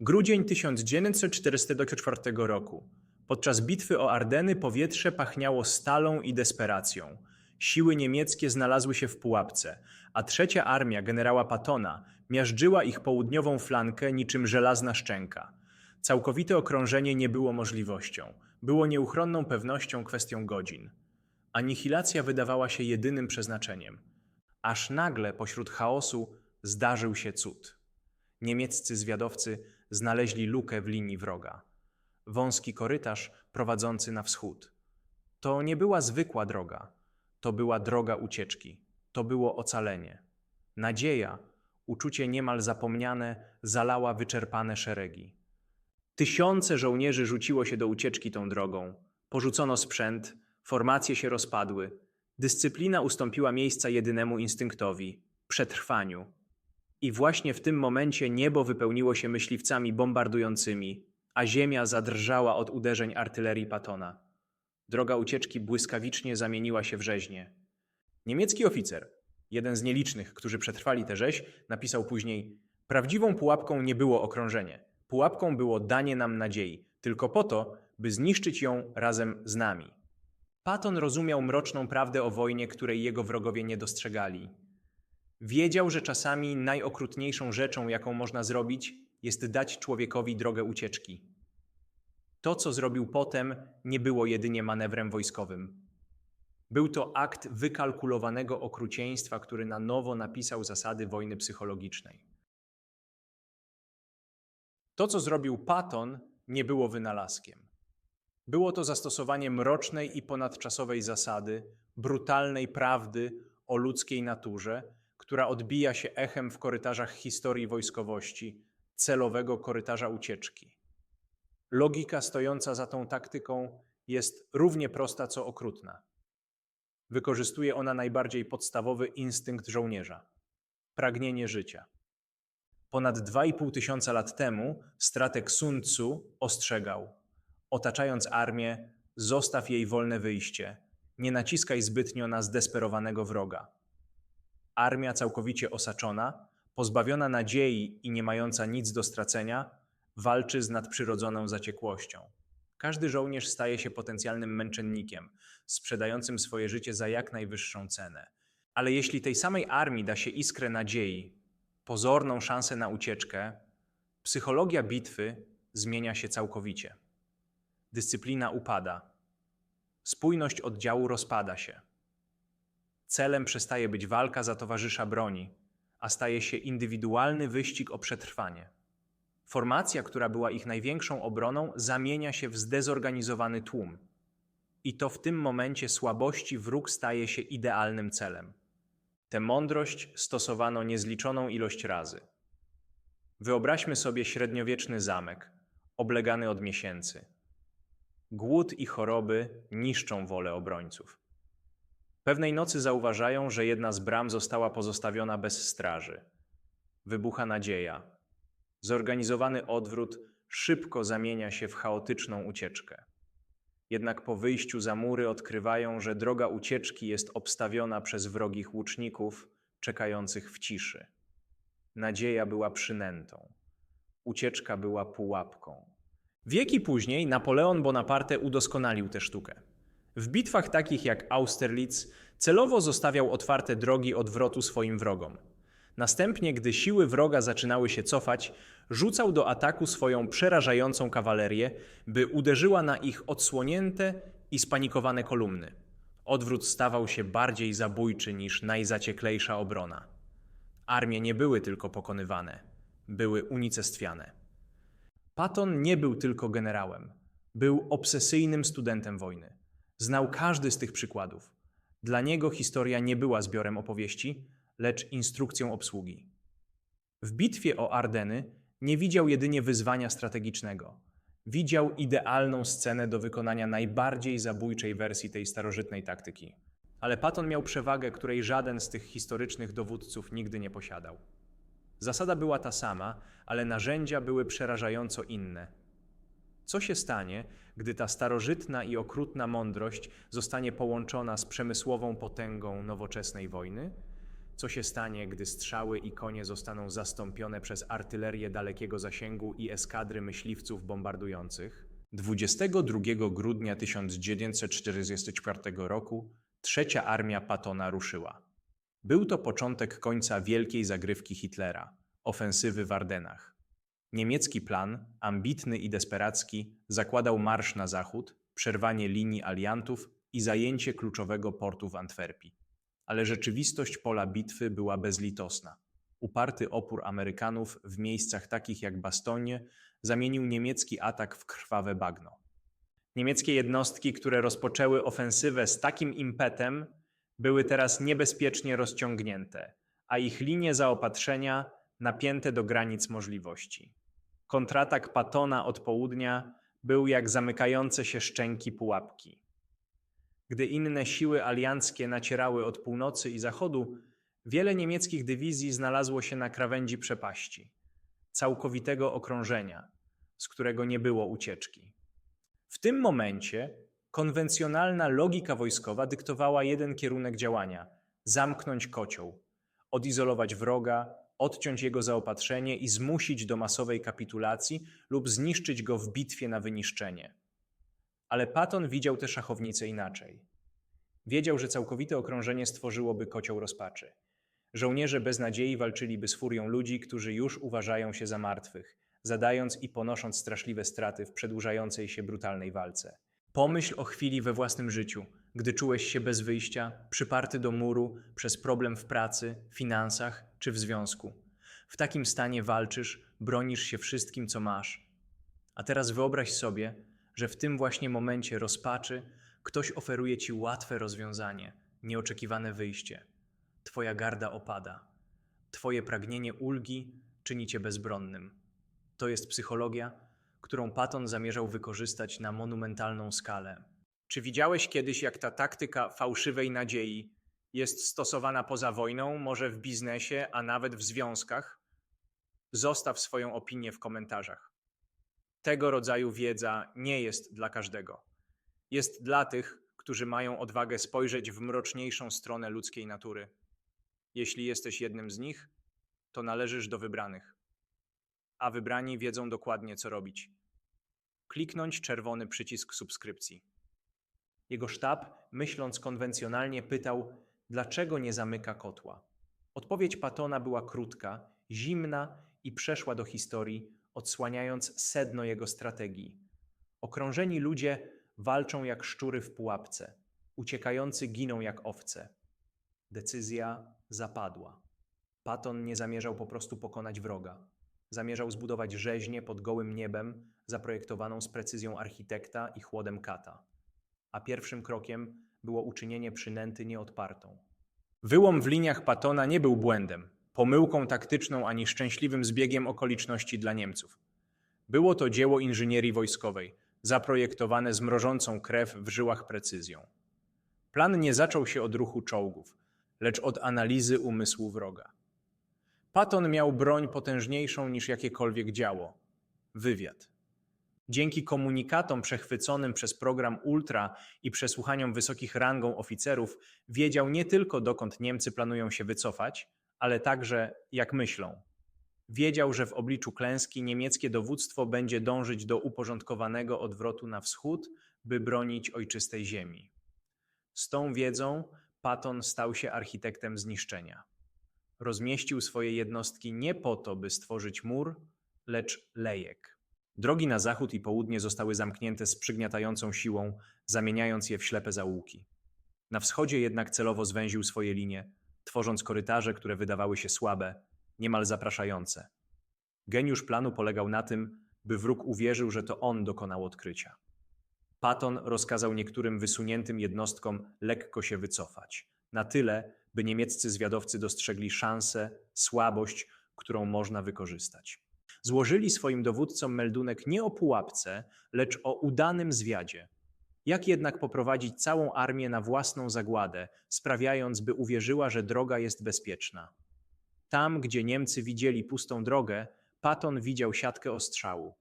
Grudzień 1944 roku. Podczas bitwy o Ardeny powietrze pachniało stalą i desperacją. Siły niemieckie znalazły się w pułapce, a trzecia armia generała Pattona miażdżyła ich południową flankę niczym żelazna szczęka. Całkowite okrążenie nie było możliwością. Było nieuchronną pewnością kwestią godzin. Anihilacja wydawała się jedynym przeznaczeniem. Aż nagle pośród chaosu zdarzył się cud. Niemieccy zwiadowcy znaleźli lukę w linii wroga. Wąski korytarz prowadzący na wschód. To nie była zwykła droga, to była droga ucieczki, to było ocalenie. Nadzieja, uczucie niemal zapomniane, zalała wyczerpane szeregi. Tysiące żołnierzy rzuciło się do ucieczki tą drogą. Porzucono sprzęt, formacje się rozpadły. Dyscyplina ustąpiła miejsca jedynemu instynktowi przetrwaniu. I właśnie w tym momencie niebo wypełniło się myśliwcami bombardującymi, a ziemia zadrżała od uderzeń artylerii Patona. Droga ucieczki błyskawicznie zamieniła się w rzeźnię. Niemiecki oficer, jeden z nielicznych, którzy przetrwali tę rzeź, napisał później: Prawdziwą pułapką nie było okrążenie. Pułapką było danie nam nadziei, tylko po to, by zniszczyć ją razem z nami. Patton rozumiał mroczną prawdę o wojnie, której jego wrogowie nie dostrzegali. Wiedział, że czasami najokrutniejszą rzeczą, jaką można zrobić, jest dać człowiekowi drogę ucieczki. To, co zrobił potem, nie było jedynie manewrem wojskowym. Był to akt wykalkulowanego okrucieństwa, który na nowo napisał zasady wojny psychologicznej. To, co zrobił Patton, nie było wynalazkiem. Było to zastosowanie mrocznej i ponadczasowej zasady, brutalnej prawdy o ludzkiej naturze, która odbija się echem w korytarzach historii wojskowości, celowego korytarza ucieczki. Logika stojąca za tą taktyką jest równie prosta co okrutna. Wykorzystuje ona najbardziej podstawowy instynkt żołnierza pragnienie życia. Ponad 2,5 tysiąca lat temu strateg Sun Tzu ostrzegał: Otaczając armię, zostaw jej wolne wyjście, nie naciskaj zbytnio na zdesperowanego wroga. Armia całkowicie osaczona pozbawiona nadziei i nie mająca nic do stracenia, walczy z nadprzyrodzoną zaciekłością. Każdy żołnierz staje się potencjalnym męczennikiem, sprzedającym swoje życie za jak najwyższą cenę. Ale jeśli tej samej armii da się iskrę nadziei, pozorną szansę na ucieczkę, psychologia bitwy zmienia się całkowicie. Dyscyplina upada. Spójność oddziału rozpada się. Celem przestaje być walka za towarzysza broni, a staje się indywidualny wyścig o przetrwanie. Formacja, która była ich największą obroną, zamienia się w zdezorganizowany tłum. I to w tym momencie słabości wróg staje się idealnym celem. Tę mądrość stosowano niezliczoną ilość razy. Wyobraźmy sobie średniowieczny zamek, oblegany od miesięcy. Głód i choroby niszczą wolę obrońców. Pewnej nocy zauważają, że jedna z bram została pozostawiona bez straży. Wybucha nadzieja. Zorganizowany odwrót szybko zamienia się w chaotyczną ucieczkę. Jednak po wyjściu za mury odkrywają, że droga ucieczki jest obstawiona przez wrogich łuczników czekających w ciszy. Nadzieja była przynętą. Ucieczka była pułapką. Wieki później Napoleon Bonaparte udoskonalił tę sztukę. W bitwach takich jak Austerlitz celowo zostawiał otwarte drogi odwrotu swoim wrogom. Następnie, gdy siły wroga zaczynały się cofać, rzucał do ataku swoją przerażającą kawalerię, by uderzyła na ich odsłonięte i spanikowane kolumny. Odwrót stawał się bardziej zabójczy niż najzacieklejsza obrona. Armie nie były tylko pokonywane, były unicestwiane. Patton nie był tylko generałem, był obsesyjnym studentem wojny. Znał każdy z tych przykładów. Dla niego historia nie była zbiorem opowieści, lecz instrukcją obsługi. W bitwie o Ardeny nie widział jedynie wyzwania strategicznego. Widział idealną scenę do wykonania najbardziej zabójczej wersji tej starożytnej taktyki. Ale Patton miał przewagę, której żaden z tych historycznych dowódców nigdy nie posiadał. Zasada była ta sama, ale narzędzia były przerażająco inne. Co się stanie, gdy ta starożytna i okrutna mądrość zostanie połączona z przemysłową potęgą nowoczesnej wojny? Co się stanie, gdy strzały i konie zostaną zastąpione przez artylerię dalekiego zasięgu i eskadry myśliwców bombardujących? 22 grudnia 1944 roku trzecia armia Patona ruszyła. Był to początek końca wielkiej zagrywki Hitlera ofensywy w Ardenach. Niemiecki plan, ambitny i desperacki, zakładał marsz na zachód, przerwanie linii aliantów i zajęcie kluczowego portu w Antwerpii. Ale rzeczywistość pola bitwy była bezlitosna. Uparty opór Amerykanów w miejscach takich jak Bastogne zamienił niemiecki atak w krwawe bagno. Niemieckie jednostki, które rozpoczęły ofensywę z takim impetem, były teraz niebezpiecznie rozciągnięte, a ich linie zaopatrzenia napięte do granic możliwości. Kontratak Patona od południa był jak zamykające się szczęki pułapki. Gdy inne siły alianckie nacierały od północy i zachodu, wiele niemieckich dywizji znalazło się na krawędzi przepaści, całkowitego okrążenia, z którego nie było ucieczki. W tym momencie konwencjonalna logika wojskowa dyktowała jeden kierunek działania zamknąć kocioł, odizolować wroga, odciąć jego zaopatrzenie i zmusić do masowej kapitulacji lub zniszczyć go w bitwie na wyniszczenie. Ale Patton widział tę szachownicę inaczej. Wiedział, że całkowite okrążenie stworzyłoby kocioł rozpaczy. Żołnierze bez nadziei walczyliby z furią ludzi, którzy już uważają się za martwych, zadając i ponosząc straszliwe straty w przedłużającej się brutalnej walce. Pomyśl o chwili we własnym życiu, gdy czułeś się bez wyjścia, przyparty do muru przez problem w pracy, finansach czy w związku. W takim stanie walczysz, bronisz się wszystkim, co masz. A teraz wyobraź sobie, że w tym właśnie momencie rozpaczy ktoś oferuje ci łatwe rozwiązanie, nieoczekiwane wyjście. Twoja garda opada. Twoje pragnienie ulgi czyni cię bezbronnym. To jest psychologia, którą Patton zamierzał wykorzystać na monumentalną skalę. Czy widziałeś kiedyś, jak ta taktyka fałszywej nadziei jest stosowana poza wojną, może w biznesie, a nawet w związkach? Zostaw swoją opinię w komentarzach. Tego rodzaju wiedza nie jest dla każdego. Jest dla tych, którzy mają odwagę spojrzeć w mroczniejszą stronę ludzkiej natury. Jeśli jesteś jednym z nich, to należysz do wybranych. A wybrani wiedzą dokładnie, co robić. Kliknąć czerwony przycisk subskrypcji. Jego sztab, myśląc konwencjonalnie, pytał, dlaczego nie zamyka kotła. Odpowiedź Patona była krótka, zimna i przeszła do historii, odsłaniając sedno jego strategii. Okrążeni ludzie walczą jak szczury w pułapce, uciekający giną jak owce. Decyzja zapadła. Paton nie zamierzał po prostu pokonać wroga. Zamierzał zbudować rzeźnię pod gołym niebem, zaprojektowaną z precyzją architekta i chłodem kata a pierwszym krokiem było uczynienie przynęty nieodpartą. Wyłom w liniach Patona nie był błędem, pomyłką taktyczną ani szczęśliwym zbiegiem okoliczności dla Niemców. Było to dzieło inżynierii wojskowej, zaprojektowane z mrożącą krew w żyłach precyzją. Plan nie zaczął się od ruchu czołgów, lecz od analizy umysłu wroga. Patton miał broń potężniejszą niż jakiekolwiek działo wywiad. Dzięki komunikatom przechwyconym przez program Ultra i przesłuchaniom wysokich rangą oficerów, wiedział nie tylko dokąd Niemcy planują się wycofać, ale także jak myślą. Wiedział, że w obliczu klęski niemieckie dowództwo będzie dążyć do uporządkowanego odwrotu na wschód, by bronić ojczystej ziemi. Z tą wiedzą Patton stał się architektem zniszczenia. Rozmieścił swoje jednostki nie po to, by stworzyć mur, lecz lejek. Drogi na zachód i południe zostały zamknięte z przygniatającą siłą, zamieniając je w ślepe zaułki. Na wschodzie jednak celowo zwęził swoje linie, tworząc korytarze, które wydawały się słabe, niemal zapraszające. Geniusz planu polegał na tym, by wróg uwierzył, że to on dokonał odkrycia. Patton rozkazał niektórym wysuniętym jednostkom lekko się wycofać, na tyle, by niemieccy zwiadowcy dostrzegli szansę, słabość, którą można wykorzystać złożyli swoim dowódcom meldunek nie o pułapce, lecz o udanym zwiadzie. Jak jednak poprowadzić całą armię na własną zagładę, sprawiając, by uwierzyła, że droga jest bezpieczna? Tam, gdzie Niemcy widzieli pustą drogę, Patton widział siatkę ostrzału.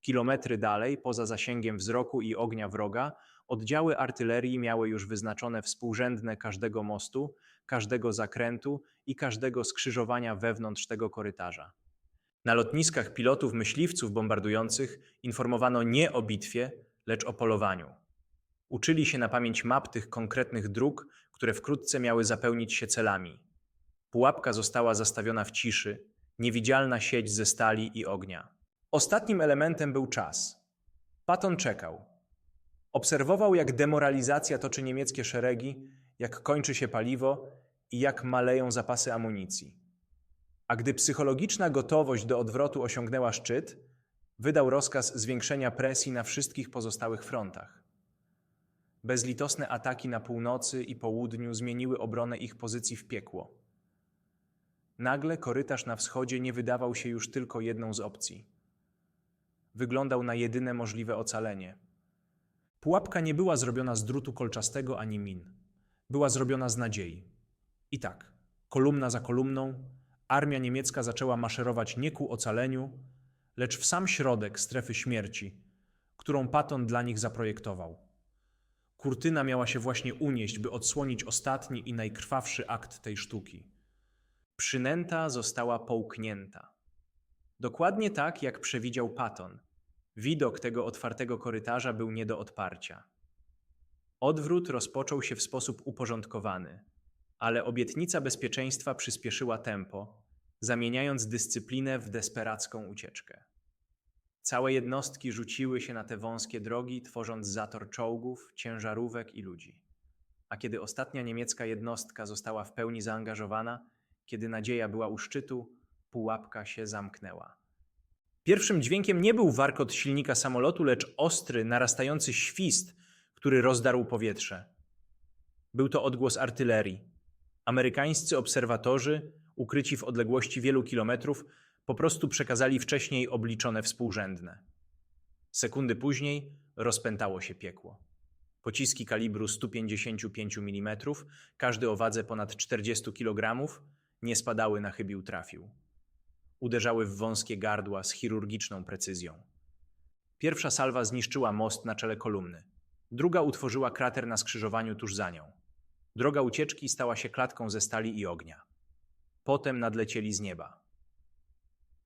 Kilometry dalej, poza zasięgiem wzroku i ognia wroga, Oddziały artylerii miały już wyznaczone współrzędne każdego mostu, każdego zakrętu i każdego skrzyżowania wewnątrz tego korytarza. Na lotniskach pilotów myśliwców bombardujących informowano nie o bitwie, lecz o polowaniu. Uczyli się na pamięć map tych konkretnych dróg, które wkrótce miały zapełnić się celami. Pułapka została zastawiona w ciszy, niewidzialna sieć ze stali i ognia. Ostatnim elementem był czas. Patton czekał. Obserwował, jak demoralizacja toczy niemieckie szeregi, jak kończy się paliwo i jak maleją zapasy amunicji. A gdy psychologiczna gotowość do odwrotu osiągnęła szczyt, wydał rozkaz zwiększenia presji na wszystkich pozostałych frontach. Bezlitosne ataki na północy i południu zmieniły obronę ich pozycji w piekło. Nagle korytarz na wschodzie nie wydawał się już tylko jedną z opcji. Wyglądał na jedyne możliwe ocalenie. Pułapka nie była zrobiona z drutu kolczastego ani min. Była zrobiona z nadziei. I tak, kolumna za kolumną, armia niemiecka zaczęła maszerować nie ku ocaleniu, lecz w sam środek strefy śmierci, którą Patton dla nich zaprojektował. Kurtyna miała się właśnie unieść, by odsłonić ostatni i najkrwawszy akt tej sztuki. Przynęta została połknięta. Dokładnie tak, jak przewidział Patton. Widok tego otwartego korytarza był nie do odparcia. Odwrót rozpoczął się w sposób uporządkowany, ale obietnica bezpieczeństwa przyspieszyła tempo, zamieniając dyscyplinę w desperacką ucieczkę. Całe jednostki rzuciły się na te wąskie drogi, tworząc zator czołgów, ciężarówek i ludzi. A kiedy ostatnia niemiecka jednostka została w pełni zaangażowana, kiedy nadzieja była u szczytu, pułapka się zamknęła. Pierwszym dźwiękiem nie był warkot silnika samolotu, lecz ostry, narastający świst, który rozdarł powietrze. Był to odgłos artylerii. Amerykańscy obserwatorzy, ukryci w odległości wielu kilometrów, po prostu przekazali wcześniej obliczone współrzędne. Sekundy później rozpętało się piekło. Pociski kalibru 155 mm, każdy o wadze ponad 40 kg, nie spadały na chybił trafił. Uderzały w wąskie gardła z chirurgiczną precyzją. Pierwsza salwa zniszczyła most na czele kolumny. Druga utworzyła krater na skrzyżowaniu tuż za nią. Droga ucieczki stała się klatką ze stali i ognia. Potem nadlecieli z nieba.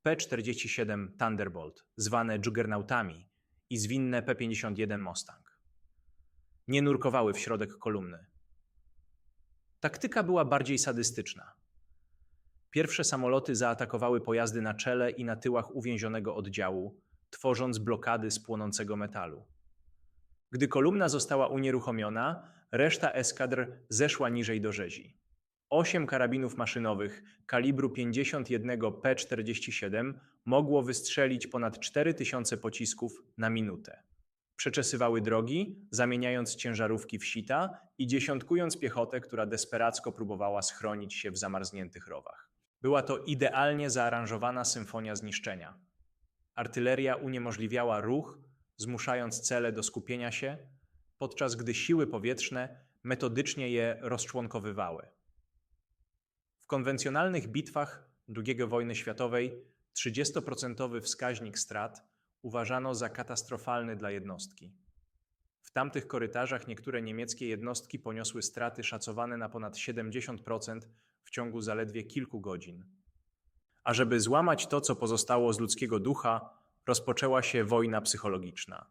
P-47 Thunderbolt, zwane Juggernautami i zwinne P-51 Mustang. Nie nurkowały w środek kolumny. Taktyka była bardziej sadystyczna. Pierwsze samoloty zaatakowały pojazdy na czele i na tyłach uwięzionego oddziału, tworząc blokady z płonącego metalu. Gdy kolumna została unieruchomiona, reszta eskadr zeszła niżej do rzezi. Osiem karabinów maszynowych kalibru 51 P-47 mogło wystrzelić ponad 4000 pocisków na minutę. Przeczesywały drogi, zamieniając ciężarówki w sita i dziesiątkując piechotę, która desperacko próbowała schronić się w zamarzniętych rowach. Była to idealnie zaaranżowana symfonia zniszczenia. Artyleria uniemożliwiała ruch, zmuszając cele do skupienia się, podczas gdy siły powietrzne metodycznie je rozczłonkowywały. W konwencjonalnych bitwach II wojny światowej 30% wskaźnik strat uważano za katastrofalny dla jednostki. W tamtych korytarzach niektóre niemieckie jednostki poniosły straty szacowane na ponad 70% w ciągu zaledwie kilku godzin. A żeby złamać to, co pozostało z ludzkiego ducha, rozpoczęła się wojna psychologiczna.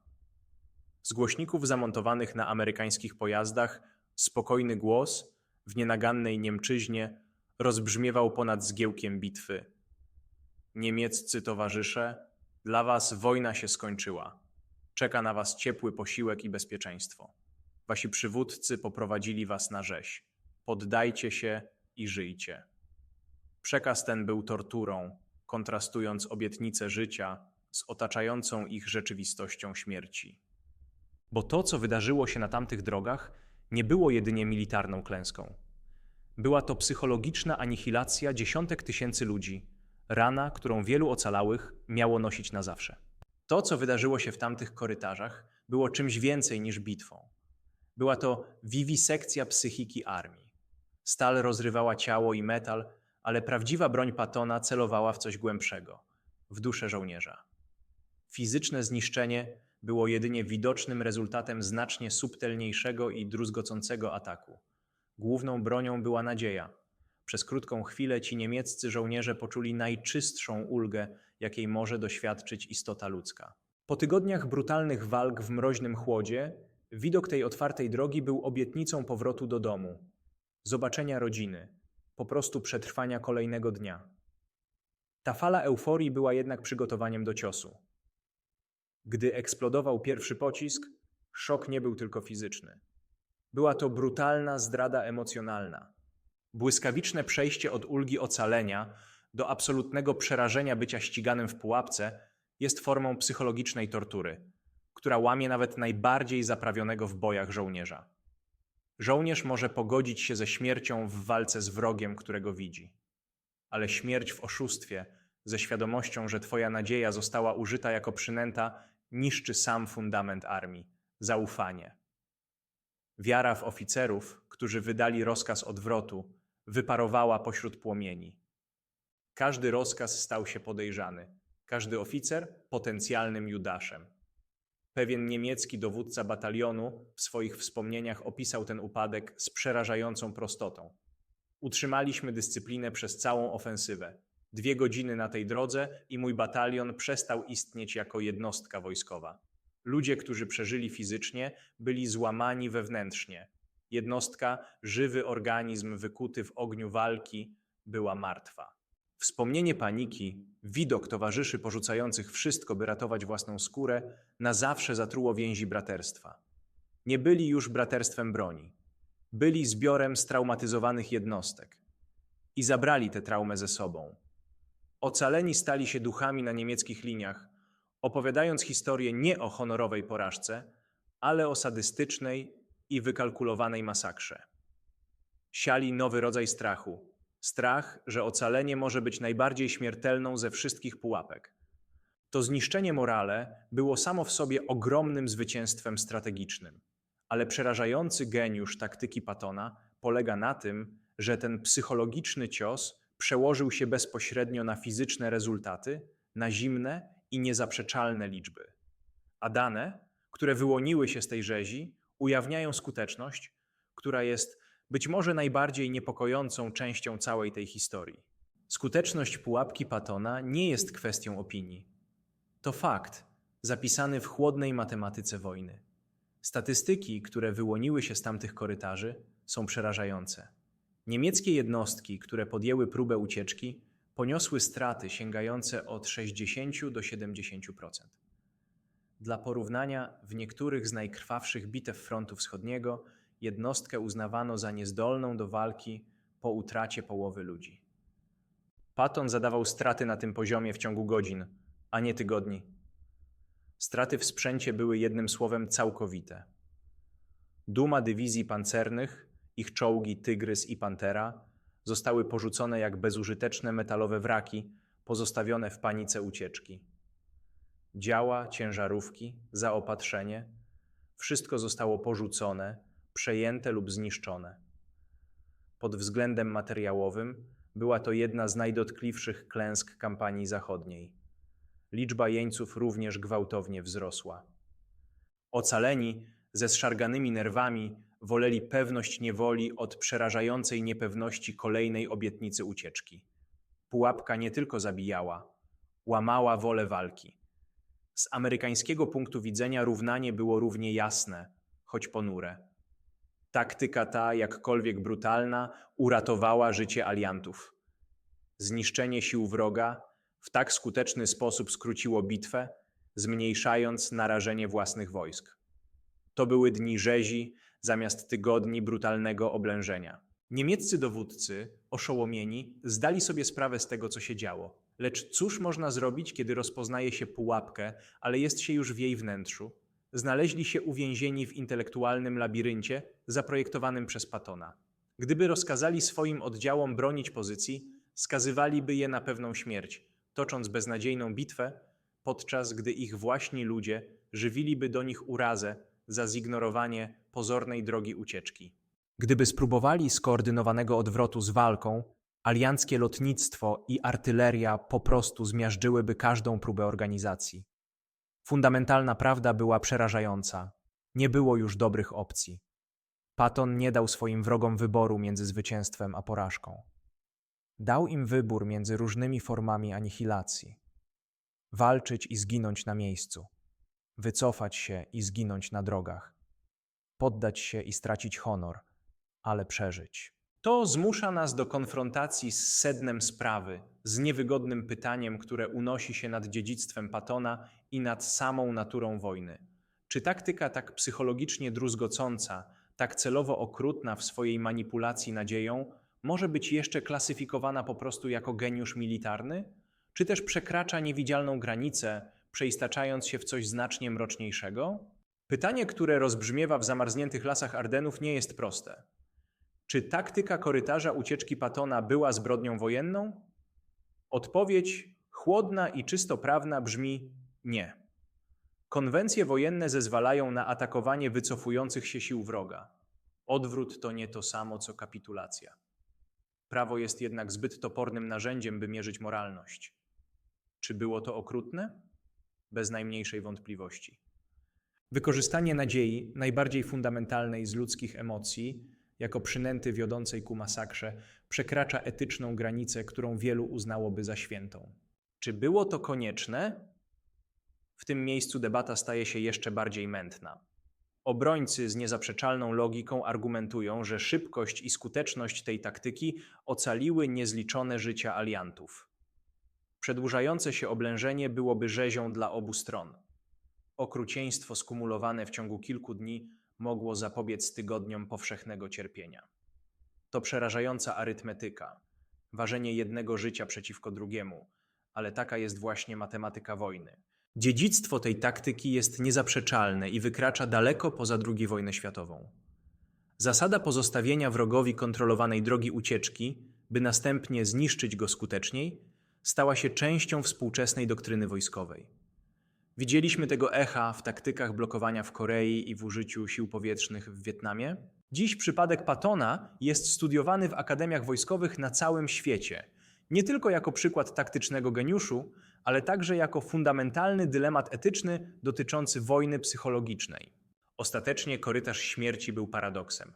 Z głośników zamontowanych na amerykańskich pojazdach spokojny głos w nienagannej Niemczyźnie rozbrzmiewał ponad zgiełkiem bitwy. Niemieccy towarzysze, dla was wojna się skończyła. Czeka na was ciepły posiłek i bezpieczeństwo. Wasi przywódcy poprowadzili was na rzeź. Poddajcie się i żyjcie. Przekaz ten był torturą, kontrastując obietnicę życia z otaczającą ich rzeczywistością śmierci. Bo to, co wydarzyło się na tamtych drogach, nie było jedynie militarną klęską. Była to psychologiczna anihilacja dziesiątek tysięcy ludzi, rana, którą wielu ocalałych miało nosić na zawsze. To, co wydarzyło się w tamtych korytarzach, było czymś więcej niż bitwą. Była to wiwisekcja psychiki armii. Stal rozrywała ciało i metal, ale prawdziwa broń Patona celowała w coś głębszego w duszę żołnierza. Fizyczne zniszczenie było jedynie widocznym rezultatem znacznie subtelniejszego i druzgocącego ataku. Główną bronią była nadzieja. Przez krótką chwilę ci niemieccy żołnierze poczuli najczystszą ulgę, jakiej może doświadczyć istota ludzka. Po tygodniach brutalnych walk w mroźnym chłodzie, widok tej otwartej drogi był obietnicą powrotu do domu, zobaczenia rodziny, po prostu przetrwania kolejnego dnia. Ta fala euforii była jednak przygotowaniem do ciosu. Gdy eksplodował pierwszy pocisk, szok nie był tylko fizyczny. Była to brutalna zdrada emocjonalna. Błyskawiczne przejście od ulgi ocalenia do absolutnego przerażenia bycia ściganym w pułapce jest formą psychologicznej tortury, która łamie nawet najbardziej zaprawionego w bojach żołnierza. Żołnierz może pogodzić się ze śmiercią w walce z wrogiem, którego widzi. Ale śmierć w oszustwie, ze świadomością, że twoja nadzieja została użyta jako przynęta, niszczy sam fundament armii zaufanie. Wiara w oficerów, którzy wydali rozkaz odwrotu, wyparowała pośród płomieni. Każdy rozkaz stał się podejrzany, każdy oficer potencjalnym Judaszem. Pewien niemiecki dowódca batalionu w swoich wspomnieniach opisał ten upadek z przerażającą prostotą. Utrzymaliśmy dyscyplinę przez całą ofensywę. Dwie godziny na tej drodze i mój batalion przestał istnieć jako jednostka wojskowa. Ludzie, którzy przeżyli fizycznie, byli złamani wewnętrznie. Jednostka, żywy organizm wykuty w ogniu walki, była martwa. Wspomnienie paniki, widok towarzyszy porzucających wszystko, by ratować własną skórę, na zawsze zatruło więzi braterstwa. Nie byli już braterstwem broni. Byli zbiorem straumatyzowanych jednostek. I zabrali tę traumę ze sobą. Ocaleni stali się duchami na niemieckich liniach, opowiadając historię nie o honorowej porażce, ale o sadystycznej i wykalkulowanej masakrze. Siali nowy rodzaj strachu. Strach, że ocalenie może być najbardziej śmiertelną ze wszystkich pułapek. To zniszczenie morale było samo w sobie ogromnym zwycięstwem strategicznym, ale przerażający geniusz taktyki Patona polega na tym, że ten psychologiczny cios przełożył się bezpośrednio na fizyczne rezultaty, na zimne i niezaprzeczalne liczby. A dane, które wyłoniły się z tej rzezi, ujawniają skuteczność, która jest być może najbardziej niepokojącą częścią całej tej historii. Skuteczność pułapki Patona nie jest kwestią opinii. To fakt, zapisany w chłodnej matematyce wojny. Statystyki, które wyłoniły się z tamtych korytarzy, są przerażające. Niemieckie jednostki, które podjęły próbę ucieczki, poniosły straty sięgające od 60 do 70%. Dla porównania, w niektórych z najkrwawszych bitew frontu wschodniego jednostkę uznawano za niezdolną do walki po utracie połowy ludzi. Patton zadawał straty na tym poziomie w ciągu godzin, a nie tygodni. Straty w sprzęcie były jednym słowem całkowite. Duma dywizji pancernych, ich czołgi Tygrys i Pantera, zostały porzucone jak bezużyteczne metalowe wraki, pozostawione w panice ucieczki. Działa, ciężarówki, zaopatrzenie wszystko zostało porzucone, przejęte lub zniszczone. Pod względem materiałowym była to jedna z najdotkliwszych klęsk kampanii zachodniej. Liczba jeńców również gwałtownie wzrosła. Ocaleni, ze zszarganymi nerwami, woleli pewność niewoli od przerażającej niepewności kolejnej obietnicy ucieczki. Pułapka nie tylko zabijała, łamała wolę walki. Z amerykańskiego punktu widzenia równanie było równie jasne, choć ponure. Taktyka ta, jakkolwiek brutalna, uratowała życie aliantów. Zniszczenie sił wroga w tak skuteczny sposób skróciło bitwę, zmniejszając narażenie własnych wojsk. To były dni rzezi zamiast tygodni brutalnego oblężenia. Niemieccy dowódcy, oszołomieni, zdali sobie sprawę z tego, co się działo. Lecz cóż można zrobić, kiedy rozpoznaje się pułapkę, ale jest się już w jej wnętrzu? Znaleźli się uwięzieni w intelektualnym labiryncie zaprojektowanym przez Patona. Gdyby rozkazali swoim oddziałom bronić pozycji, skazywaliby je na pewną śmierć, tocząc beznadziejną bitwę, podczas gdy ich właśnie ludzie żywiliby do nich urazę za zignorowanie pozornej drogi ucieczki. Gdyby spróbowali skoordynowanego odwrotu z walką, alianckie lotnictwo i artyleria po prostu zmiażdżyłyby każdą próbę organizacji. Fundamentalna prawda była przerażająca. Nie było już dobrych opcji. Paton nie dał swoim wrogom wyboru między zwycięstwem a porażką. Dał im wybór między różnymi formami anihilacji. Walczyć i zginąć na miejscu. Wycofać się i zginąć na drogach. Poddać się i stracić honor, ale przeżyć. To zmusza nas do konfrontacji z sednem sprawy, z niewygodnym pytaniem, które unosi się nad dziedzictwem Patona i nad samą naturą wojny. Czy taktyka tak psychologicznie druzgocąca, tak celowo okrutna w swojej manipulacji nadzieją, może być jeszcze klasyfikowana po prostu jako geniusz militarny? Czy też przekracza niewidzialną granicę, przeistaczając się w coś znacznie mroczniejszego? Pytanie, które rozbrzmiewa w zamarzniętych lasach Ardenów, nie jest proste. Czy taktyka korytarza ucieczki Patona była zbrodnią wojenną? Odpowiedź chłodna i czysto prawna brzmi nie. Konwencje wojenne zezwalają na atakowanie wycofujących się sił wroga. Odwrót to nie to samo co kapitulacja. Prawo jest jednak zbyt topornym narzędziem, by mierzyć moralność. Czy było to okrutne? Bez najmniejszej wątpliwości. Wykorzystanie nadziei, najbardziej fundamentalnej z ludzkich emocji, jako przynęty wiodącej ku masakrze, przekracza etyczną granicę, którą wielu uznałoby za świętą. Czy było to konieczne? W tym miejscu debata staje się jeszcze bardziej mętna. Obrońcy z niezaprzeczalną logiką argumentują, że szybkość i skuteczność tej taktyki ocaliły niezliczone życia aliantów. Przedłużające się oblężenie byłoby rzezią dla obu stron. Okrucieństwo skumulowane w ciągu kilku dni mogło zapobiec tygodniom powszechnego cierpienia. To przerażająca arytmetyka, ważenie jednego życia przeciwko drugiemu, ale taka jest właśnie matematyka wojny. Dziedzictwo tej taktyki jest niezaprzeczalne i wykracza daleko poza II wojnę światową. Zasada pozostawienia wrogowi kontrolowanej drogi ucieczki, by następnie zniszczyć go skuteczniej, stała się częścią współczesnej doktryny wojskowej. Widzieliśmy tego echa w taktykach blokowania w Korei i w użyciu sił powietrznych w Wietnamie. Dziś przypadek Patona jest studiowany w akademiach wojskowych na całym świecie, nie tylko jako przykład taktycznego geniuszu, ale także jako fundamentalny dylemat etyczny dotyczący wojny psychologicznej. Ostatecznie korytarz śmierci był paradoksem.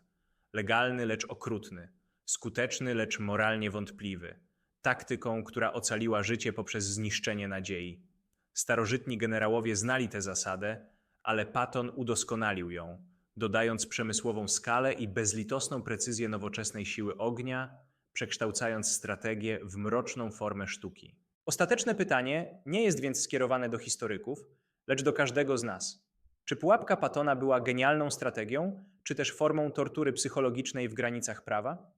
Legalny, lecz okrutny, skuteczny, lecz moralnie wątpliwy, taktyką, która ocaliła życie poprzez zniszczenie nadziei. Starożytni generałowie znali tę zasadę, ale Patton udoskonalił ją, dodając przemysłową skalę i bezlitosną precyzję nowoczesnej siły ognia, przekształcając strategię w mroczną formę sztuki. Ostateczne pytanie nie jest więc skierowane do historyków, lecz do każdego z nas. Czy pułapka Patona była genialną strategią, czy też formą tortury psychologicznej w granicach prawa?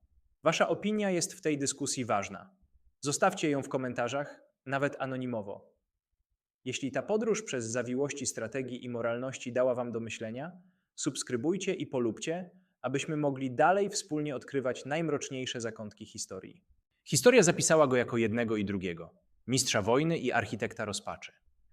Wasza opinia jest w tej dyskusji ważna. Zostawcie ją w komentarzach, nawet anonimowo. Jeśli ta podróż przez zawiłości strategii i moralności dała Wam do myślenia, subskrybujcie i polubcie, abyśmy mogli dalej wspólnie odkrywać najmroczniejsze zakątki historii. Historia zapisała go jako jednego i drugiego mistrza wojny i architekta rozpaczy.